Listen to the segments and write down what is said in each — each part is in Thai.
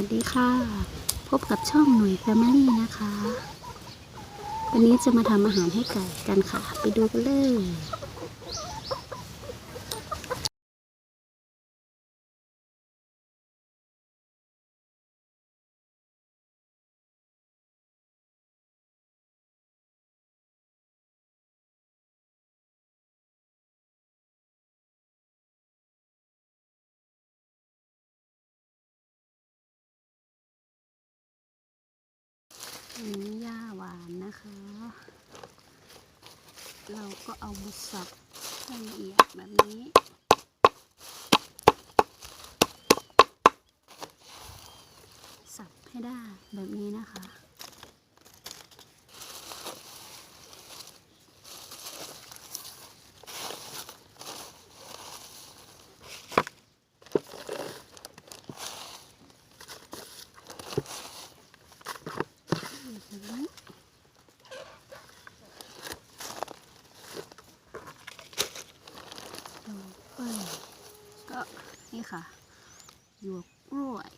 วัสดีค่ะ พบกับช่องหน่วยแฟมิลี่นะคะ วันนี้จะมาทำอาหารให้ไก่กันค่ะ ไปดูกันเลย อันนี้ย่าหวานนะคะ เราก็เอามาสับให้ละเอียดแบบนี้สับให้ได้แบบนี้นะคะ แบบนี้ต่อไป ก็นี่ค่ะหยวกกล้วย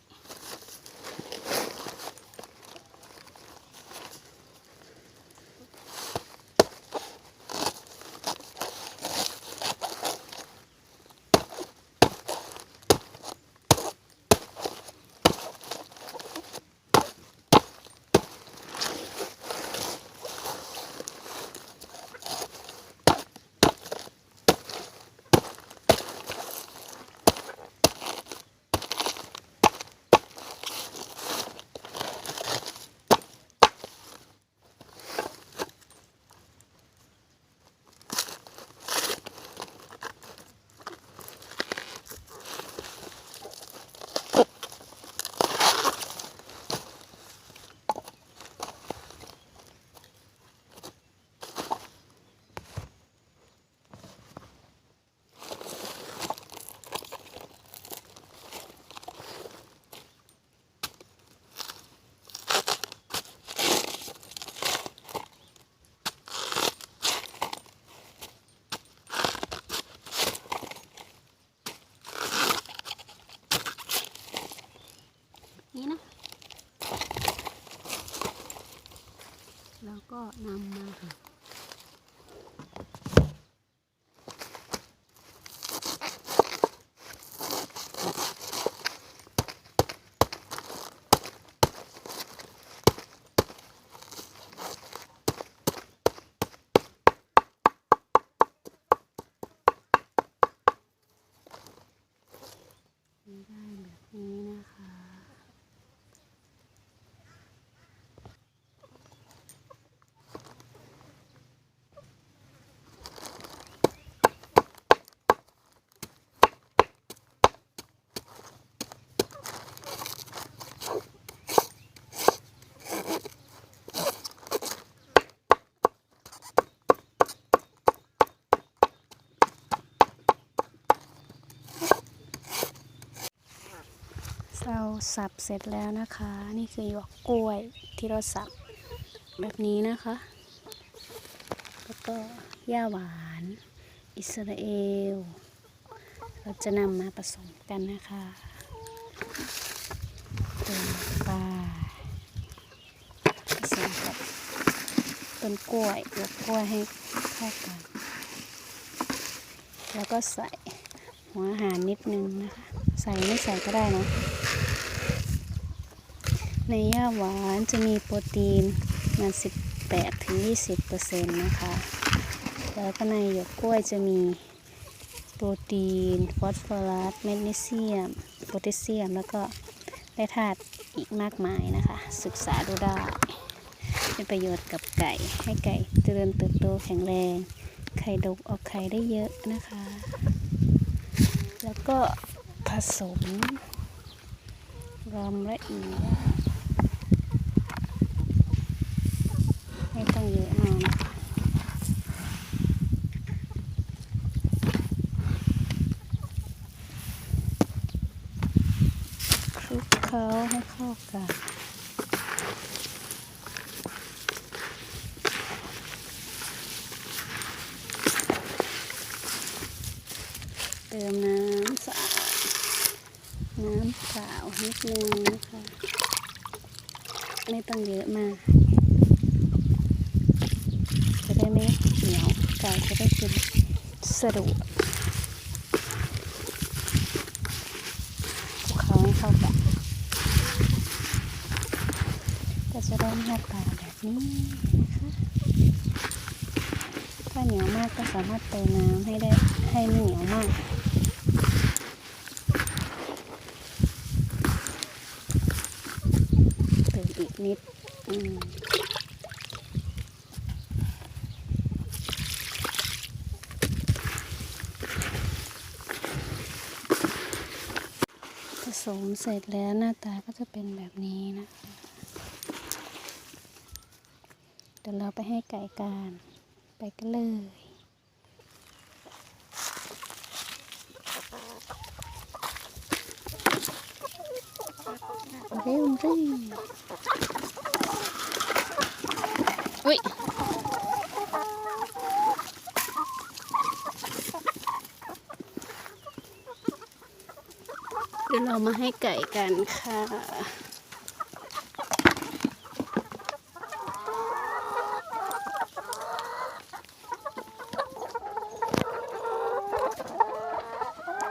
นี่นะ แล้วก็นำมาหั่น เราสับเสร็จแล้วนะคะ นี่คือหยวกกล้วยที่เราสับแบบนี้นะคะ แล้วก็ย่าหวาน อิสราเอล เราจะนำมาผสมกันนะคะเติมปลาผสมกับต้นกล้วยหยวกกล้วยให้เข้ากัน แล้วก็ใส่หัวอาหารนิดนึงนะคะ ใส่ไม่ใส่ก็ได้นะ ในย่าหวานจะมีโปรตีนประมัน18ถึง20%นะคะ แล้วก็ในหยวกกล้วยจะมีโปรตีน ฟอสฟอรัส แมกนีเซียม โพแทสเซียม แล้วก็ได้ธาตุอีกมากมายนะคะ ศึกษาดูได้เป็นประโยชน์กับไก่ ให้ไก่เจริญเติบโตแข็งแรง ไข่ดกออกไข่ได้เยอะนะคะ แล้วก็ผสมรอมละเอียด ไม่ต้องเยอะมากนะคะคลุกเคล้าให้เข้ากัน เติมน้ำสะอาดน้ำเปล่านิดนึงนะคะ ไม่ต้องเยอะมากจะได้ไม่เหนียวไก่จะได้กินสะดวกคลุกเขาให้เข้ากันก็จะได้หน้าตาแบบนี้นะคะถ้าเหนียวมากก็สามารถเติมน้ำให้ได้ให้ไม่เหนียวมาก เติมอีกนิดอืม ผสมเสร็จแล้วหน้าตาก็จะเป็นแบบนี้นะคะ เดี๋ยวเราไปให้ไก่การไปกันเลยเร็วเร็ว อุ้ยเดี๋ยวเรามาให้ไก่กันค่ะ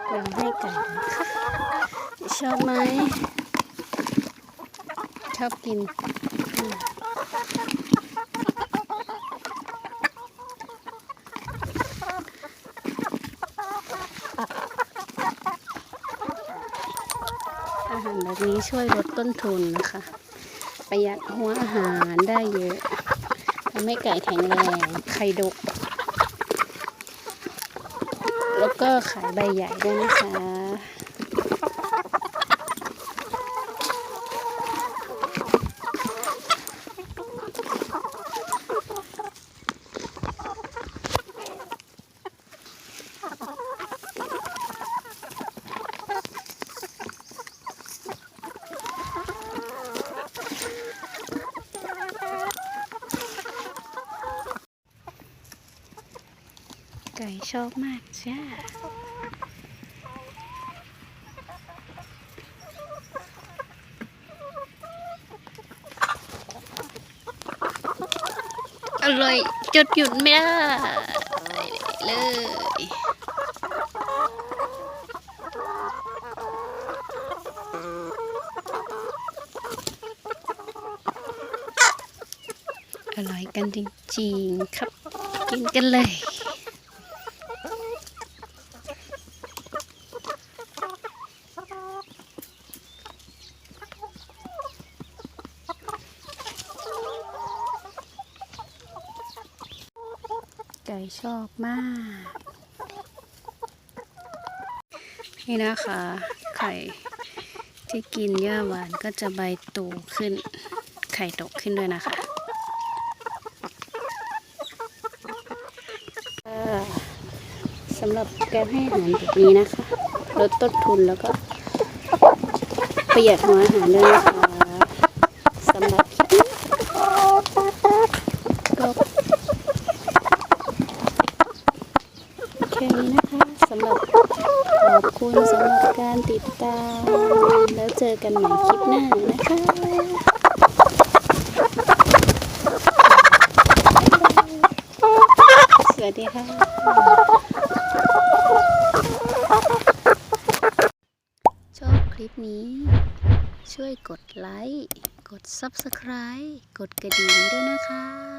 เราให้ไก่นะคะชอบไหมชอบกินอืมอาหาร แบบนี้ช่วยลดต้นทุนนะคะ ประหยัดหัวอาหารได้เยอะทำให้ไก่แข็งแรงไข่ดก แล้วก็ขายใบใหญ่ด้วยนะคะ ชอบมากจ้าอร่อยจดหยุดไม่ได้เลยอร่อยกันจริงๆครับ กินกันเลย ชอบมาก นี่นะคะ ไข่ที่กินหญ้าหวานก็จะใบโตขึ้น ไข่ตกขึ้นด้วยนะคะสำหรับการให้อาหารแบบนี้นะคะ ลดต้นทุนแล้วก็ประหยัดหัวอาหารด้วยนะคะสำหรับคลิปนี้ก็ แค่นี้นะคะสำหรับขอบ คุณสำหรับการติดตาม แล้วเจอกันใหม่คลิปหน้านะคะสวัสดีค่ะ ชอบคลิปนี้ ช่วยกดไลค์ กด Subscribe กดกระดิ่งด้วยนะคะ